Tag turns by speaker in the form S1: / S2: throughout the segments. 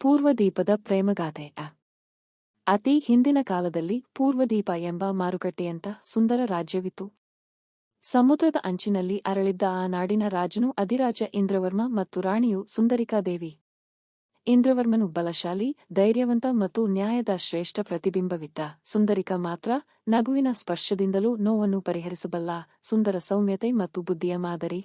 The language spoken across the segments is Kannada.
S1: ಪೂರ್ವದೀಪದ ಪ್ರೇಮಗಾಥೆ ಅತಿ ಹಿಂದಿನ ಕಾಲದಲ್ಲಿ ಪೂರ್ವದೀಪ ಎಂಬ ಮಾರುಕಟ್ಟೆಯಂತ ಸುಂದರ ರಾಜ್ಯವಿತ್ತು. ಸಮುದ್ರದ ಅಂಚಿನಲ್ಲಿ ಅರಳಿದ್ದ ಆ ನಾಡಿನ ರಾಜನು ಅಧಿರಾಜ ಇಂದ್ರವರ್ಮ ಮತ್ತು ರಾಣಿಯು ಸುಂದರಿಕಾದೇವಿ ಇಂದ್ರವರ್ಮನು ಬಲಶಾಲಿ, ಧೈರ್ಯವಂತ ಮತ್ತು ನ್ಯಾಯದ ಶ್ರೇಷ್ಠ ಪ್ರತಿಬಿಂಬವಿದ್ದ. ಸುಂದರಿಕ ಮಾತ್ರ ನಗುವಿನ ಸ್ಪರ್ಶದಿಂದಲೂ ನೋವನ್ನು ಪರಿಹರಿಸಬಲ್ಲ ಸುಂದರ ಸೌಮ್ಯತೆ ಮತ್ತು ಬುದ್ಧಿಯ ಮಾದರಿ.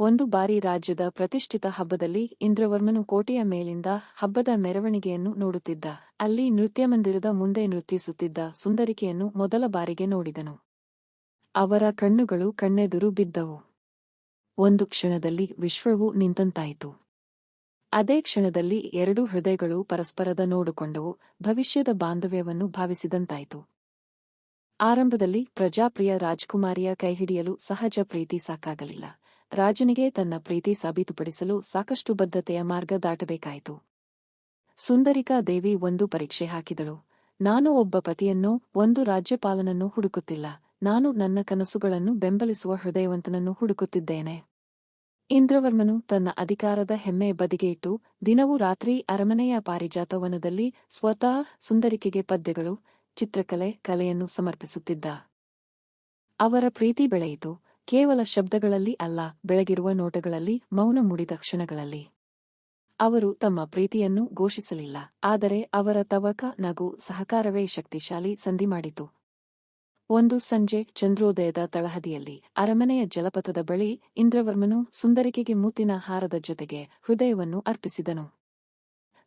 S1: ಒಂದು ಬಾರಿ ರಾಜ್ಯದ ಪ್ರತಿಷ್ಠಿತ ಹಬ್ಬದಲ್ಲಿ ಇಂದ್ರವರ್ಮನು ಕೋಟೆಯ ಮೇಲಿಂದ ಹಬ್ಬದ ಮೆರವಣಿಗೆಯನ್ನು ನೋಡುತ್ತಿದ್ದ. ಅಲ್ಲಿ ನೃತ್ಯ ಮಂದಿರದ ಮುಂದೆ ನೃತ್ಯಿಸುತ್ತಿದ್ದ ಸುಂದರಿಕೆಯನ್ನು ಮೊದಲ ಬಾರಿಗೆ ನೋಡಿದನು. ಅವರ ಕಣ್ಣುಗಳು ಕಣ್ಣೆದುರು ಬಿದ್ದವು. ಒಂದು ಕ್ಷಣದಲ್ಲಿ ವಿಶ್ವವು ನಿಂತಂತಾಯಿತು. ಅದೇ ಕ್ಷಣದಲ್ಲಿ ಎರಡು ಹೃದಯಗಳು ಪರಸ್ಪರದ ನೋಡಿಕೊಂಡವು, ಭವಿಷ್ಯದ ಬಾಂಧವ್ಯವನ್ನು ಭಾವಿಸಿದಂತಾಯಿತು. ಆರಂಭದಲ್ಲಿ ಪ್ರಜಾಪ್ರಿಯ ರಾಜ್ಕುಮಾರಿಯ ಕೈಹಿಡಿಯಲು ಸಹಜ ಪ್ರೀತಿ ಸಾಕಾಗಲಿಲ್ಲ. ರಾಜನಿಗೆ ತನ್ನ ಪ್ರೀತಿ ಸಾಬೀತುಪಡಿಸಲು ಸಾಕಷ್ಟು ಬದ್ಧತೆಯ ಮಾರ್ಗ ದಾಟಬೇಕಾಯಿತು. ಸುಂದರಿಕಾ ದೇವಿ ಒಂದು ಪರೀಕ್ಷೆ ಹಾಕಿದಳು. ನಾನು ಒಬ್ಬ ಪತಿಯನ್ನು, ಒಂದು ರಾಜ್ಯಪಾಲನನ್ನು ಹುಡುಕುತ್ತಿಲ್ಲ. ನಾನು ನನ್ನ ಕನಸುಗಳನ್ನು ಬೆಂಬಲಿಸುವ ಹೃದಯವಂತನನ್ನು ಹುಡುಕುತ್ತಿದ್ದೇನೆ. ಇಂದ್ರವರ್ಮನು ತನ್ನ ಅಧಿಕಾರದ ಹೆಮ್ಮೆ ಬದಿಗೆ ಇಟ್ಟು ದಿನವೂ ರಾತ್ರಿ ಅರಮನೆಯ ಪಾರಿಜಾತವನದಲ್ಲಿ ಸ್ವತಃ ಸುಂದರಿಕೆಗೆ ಪದ್ಯಗಳು, ಚಿತ್ರಕಲೆ, ಕಲೆಯನ್ನು ಸಮರ್ಪಿಸುತ್ತಿದ್ದ. ಅವರ ಪ್ರೀತಿ ಬೆಳೆಯಿತು. ಕೇವಲ ಶಬ್ದಗಳಲ್ಲಿ ಅಲ್ಲ, ಬೆಳಗಿರುವ ನೋಟಗಳಲ್ಲಿ, ಮೌನ ಮುಡಿದ ಕ್ಷಣಗಳಲ್ಲಿ. ಅವರು ತಮ್ಮ ಪ್ರೀತಿಯನ್ನು ಘೋಷಿಸಲಿಲ್ಲ, ಆದರೆ ಅವರ ತವಕ, ನಗು, ಸಹಕಾರವೇ ಶಕ್ತಿಶಾಲಿ ಸಂಧಿ ಮಾಡಿತು. ಒಂದು ಸಂಜೆ ಚಂದ್ರೋದಯದ ತಳಹದಿಯಲ್ಲಿ, ಅರಮನೆಯ ಜಲಪಥದ ಬಳಿ, ಇಂದ್ರವರ್ಮನು ಸುಂದರಿಕೆಗೆ ಮೂತಿನ ಹಾರದ ಜೊತೆಗೆ ಹೃದಯವನ್ನು ಅರ್ಪಿಸಿದನು.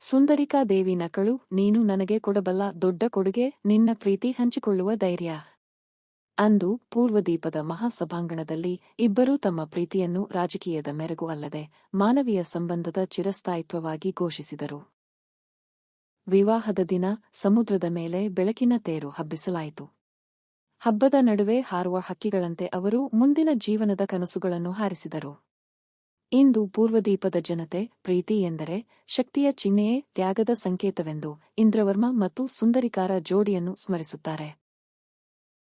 S1: ಸುಂದರಿಕಾ ದೇವಿ ನಕಳು, ನೀನು ನನಗೆ ಕೊಡಬಲ್ಲ ದೊಡ್ಡ ಕೊಡುಗೆ, ನಿನ್ನ ಪ್ರೀತಿ ಹಂಚಿಕೊಳ್ಳುವ ಧೈರ್ಯ. ಅಂದು ಪೂರ್ವದೀಪದ ಮಹಾಸಭಾಂಗಣದಲ್ಲಿ ಇಬ್ಬರೂ ತಮ್ಮ ಪ್ರೀತಿಯನ್ನು ರಾಜಕೀಯದ ಮೆರಗು ಅಲ್ಲದೆ ಮಾನವೀಯ ಸಂಬಂಧದ ಚಿರಸ್ಥಾಯಿತ್ವವಾಗಿ ಘೋಷಿಸಿದರು. ವಿವಾಹದ ದಿನ ಸಮುದ್ರದ ಮೇಲೆ ಬೆಳಕಿನ ತೇರು ಹಬ್ಬಿಸಲಾಯಿತು. ಹಬ್ಬದ ನಡುವೆ ಹಾರುವ ಹಕ್ಕಿಗಳಂತೆ ಅವರು ಮುಂದಿನ ಜೀವನದ ಕನಸುಗಳನ್ನು ಹಾರಿಸಿದರು. ಇಂದು ಪೂರ್ವದೀಪದ ಜನತೆ ಪ್ರೀತಿ ಎಂದರೆ ಶಕ್ತಿಯ ಚಿಹ್ನೆಯೇ ತ್ಯಾಗದ ಸಂಕೇತವೆಂದು ಇಂದ್ರವರ್ಮ ಮತ್ತು ಸುಂದರಿಕಾರ ಜೋಡಿಯನ್ನು ಸ್ಮರಿಸುತ್ತಾರೆ.